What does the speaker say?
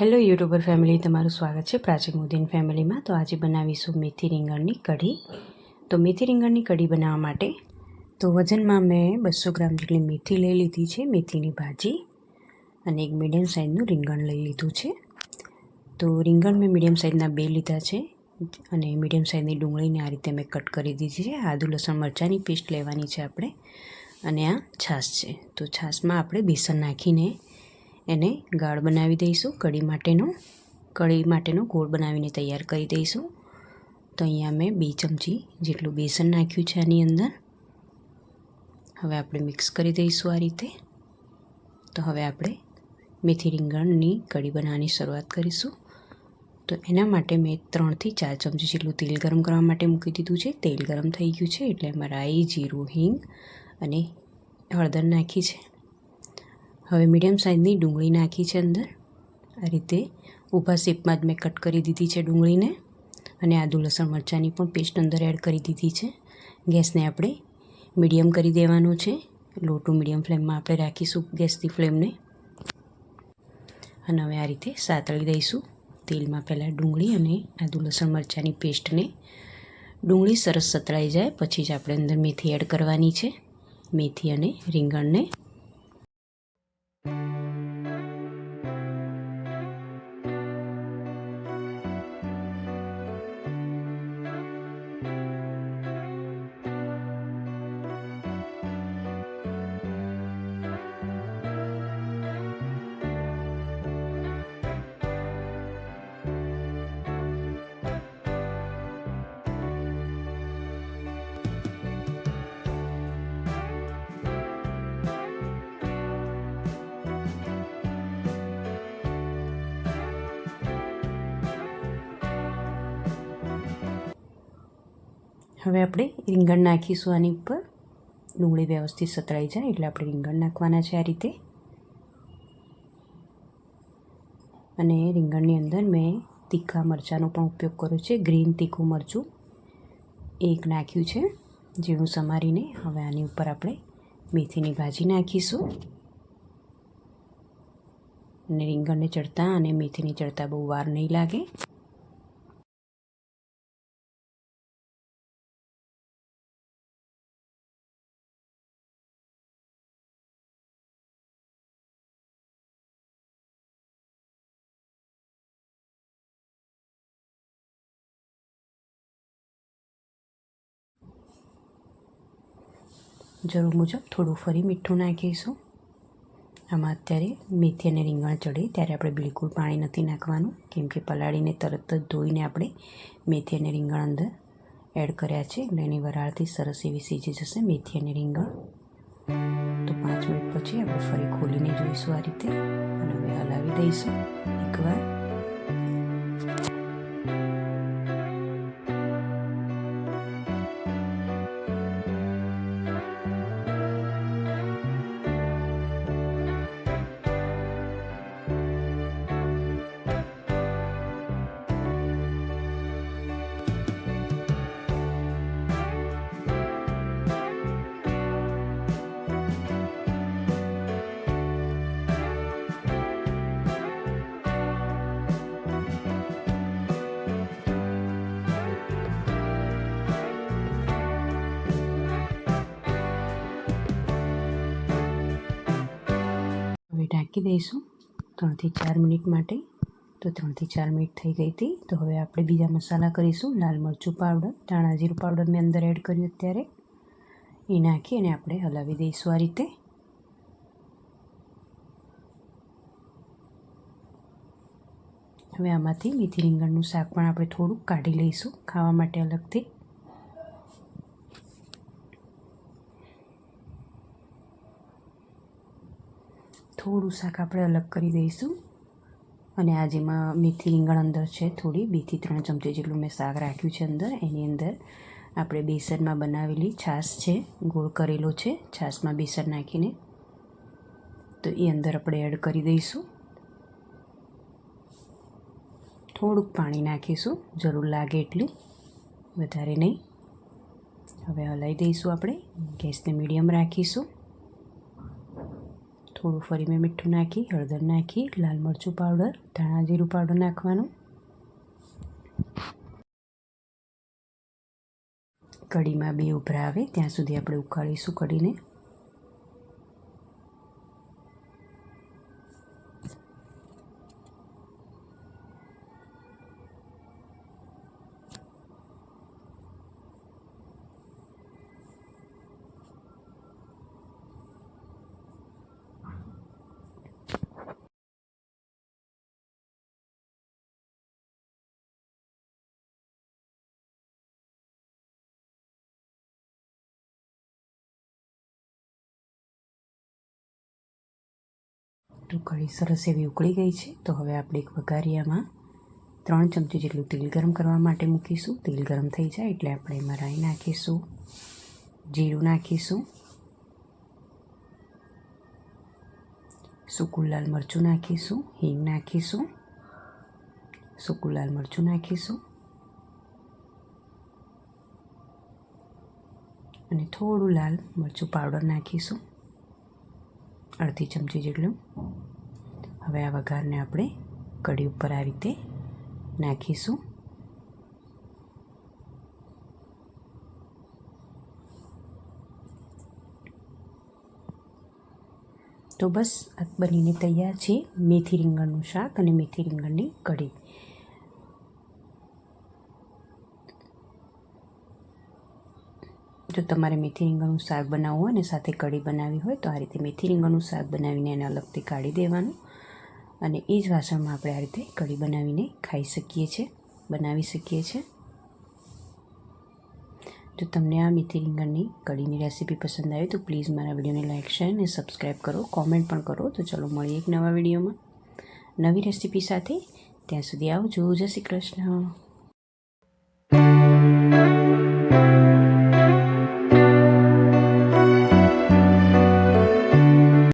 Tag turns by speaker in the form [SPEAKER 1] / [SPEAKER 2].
[SPEAKER 1] Hello YouTuber family તમારું સ્વાગત છે પ્રાચી મોદીન ફેમિલીમાં તો આજે બનાવીશું મેથી રીંગણની કઢી. તો મેથી રીંગણની કઢી બનાવવા માટે તો વજનમાં મેં બસો ગ્રામ જેટલી મેથી લઈ લીધી છે, મેથીની ભાજી. અને એક મીડિયમ સાઇઝનું રીંગણ લઈ લીધું છે. તો રીંગણ મેં મીડિયમ સાઇઝના બે લીધા છે. અને મીડિયમ સાઇઝની ડુંગળીને આ રીતે મેં કટ કરી દીધી છે. આદુ, લસણ, મરચાંની પેસ્ટ લેવાની છે આપણે. અને આ છાશ છે. તો છાશમાં આપણે બેસન નાખીને એને ગાળ બનાવી દઈશું, કઢી માટેનો કઢી માટેનો ગોળ બનાવીને તૈયાર કરી દઈશું. તો અહીંયા મેં બે ચમચી જેટલું બેસન નાખ્યું છે આની અંદર. હવે આપણે મિક્સ કરી દઈશું આ રીતે. તો હવે આપણે મેથી રીંગણની કઢી બનાવવાની શરૂઆત કરીશું. તો એના માટે મેં ત્રણથી ચાર ચમચી જેટલું તેલ ગરમ કરવા માટે મૂકી દીધું છે. તેલ ગરમ થઈ ગયું છે એટલે એમાં રાઈ જીરું, હિંગ અને હળદર નાખી છે. હવે મીડિયમ સાઇઝની ડુંગળી નાખી છે અંદર. આ રીતે ઊભા શેપમાં જ મેં કટ કરી દીધી છે ડુંગળીને. અને આદુ, લસણ, મરચાંની પણ પેસ્ટ અંદર એડ કરી દીધી છે. ગેસને આપણે મીડિયમ કરી દેવાનું છે. લો ટુ મીડિયમ ફ્લેમમાં આપણે રાખીશું ગેસની ફ્લેમને અને હવે આ રીતે સાતળી દઈશું. તેલમાં પહેલાં ડુંગળી અને આદુ, લસણ, મરચાંની પેસ્ટને ડુંગળી સરસ સતળાઈ જાય, પછી જ આપણે અંદર મેથી એડ કરવાની છે. મેથી અને રીંગણને હવે આપણે રીંગણ નાખીશું આની ઉપર. ડુંગળી વ્યવસ્થિત સતળાઈ જાય એટલે આપણે રીંગણ નાખવાના છે આ રીતે. અને રીંગણની અંદર મેં તીખા મરચાંનો પણ ઉપયોગ કર્યો છે. ગ્રીન તીખું મરચું એક નાખ્યું છે, ઝીણું સમારીને. હવે આની ઉપર આપણે મેથીની ભાજી નાખીશું. અને રીંગણને ચડતા અને મેથીને ચડતા બહુ વાર નહીં લાગે. જરૂર મુજબ થોડું ફરી મીઠું નાખીશું. આમાં અત્યારે મેથી અને રીંગણ ચડે, ત્યારે આપણે બિલકુલ પાણી નથી નાખવાનું, કેમ કે પલાળીને તરત જ ધોઈને આપણે મેથી અને રીંગણ અંદર એડ કર્યા છે. એટલે એની વરાળથી સરસ એવી સીજી જશે મેથી અને રીંગણ. તો પાંચ મિનિટ પછી આપણે ફરી ખોલીને જોઈશું આ રીતે. અને હવે હલાવી દઈશું એકવાર. ઢાંકી દઈશું ત્રણથી ચાર મિનિટ માટે. તો ત્રણથી ચાર મિનિટ થઈ ગઈ હતી. તો હવે આપણે બીજા મસાલા કરીશું. લાલ મરચું પાવડર, ધાણા જીરું પાવડર મેં અંદર એડ કર્યું અત્યારે. એ નાખી અને આપણે હલાવી દઈશું આ રીતે. હવે આમાંથી મેથી રીંગણનું શાક પણ આપણે થોડુંક કાઢી લઈશું ખાવા માટે અલગથી. થોડું શાક આપણે અલગ કરી દઈશું. અને આ જેમાં મેથી રીંગણ અંદર છે, થોડી બેથી ત્રણ ચમચી જેટલું મેં શાક રાખ્યું છે અંદર. એની અંદર આપણે બેસનમાં બનાવેલી છાશ છે, ગોળ કરેલો છે, છાશમાં બેસન નાખીને. તો એ અંદર આપણે એડ કરી દઈશું. થોડુંક પાણી નાખીશું, જરૂર લાગે એટલું, વધારે નહીં. હવે હલાવી દઈશું આપણે, ગેસને મીડિયમ રાખીશું. થોડું ફરી મેં મીઠું નાખી, હળદર નાખી, લાલ મરચું પાવડર ધાણા જીરું પાવડર નાખવાનું. કઢીમાં બે ઉભરા આવે, ત્યાં સુધી આપણે ઉકાળીશું કઢીને. તો સરસ એવી ઉકળી ગઈ છે. તો હવે આપણે એક વઘારિયામાં ત્રણ ચમચી જેટલું તેલ ગરમ કરવા માટે મૂકીશું. તેલ ગરમ થઈ જાય એટલે આપણે એમાં રાઈ નાખીશું, જીરું નાખીશું, સૂકું લાલ મરચું નાખીશું, હિંગ નાખીશું, સૂકું લાલ મરચું નાખીશું અને થોડું લાલ મરચું પાવડર નાખીશું. અડધી ચમચી જેટલું. હવે આ વઘારને આપણે કઢી ઉપર આ રીતે નાખીશું. તો બસ બનીને તૈયાર છે મેથી રીંગણનું શાક અને મેથી રીંગણની કઢી. જો તમારે મેથી રીંગણનું શાક બનાવવું હોય ને સાથે કઢી બનાવવી હોય, તો આ રીતે મેથી રીંગણનું શાક બનાવીને એને અલગથી કાઢી દેવાનું. અને એ જ વાસણમાં આપણે આ રીતે કઢી બનાવીને ખાઈ શકીએ છીએ, બનાવી શકીએ છીએ. જો તમને આ મેથી રીંગણની કઢીની રેસીપી પસંદ આવે, તો પ્લીઝ મારા વિડીયોને લાઇક શેર અને સબસ્ક્રાઈબ કરો, કોમેન્ટ પણ કરો. તો ચલો મળીએ એક નવા વિડીયોમાં. નવી રેસીપી સાથે ત્યાં સુધી આવજો. જય શ્રી કૃષ્ણ.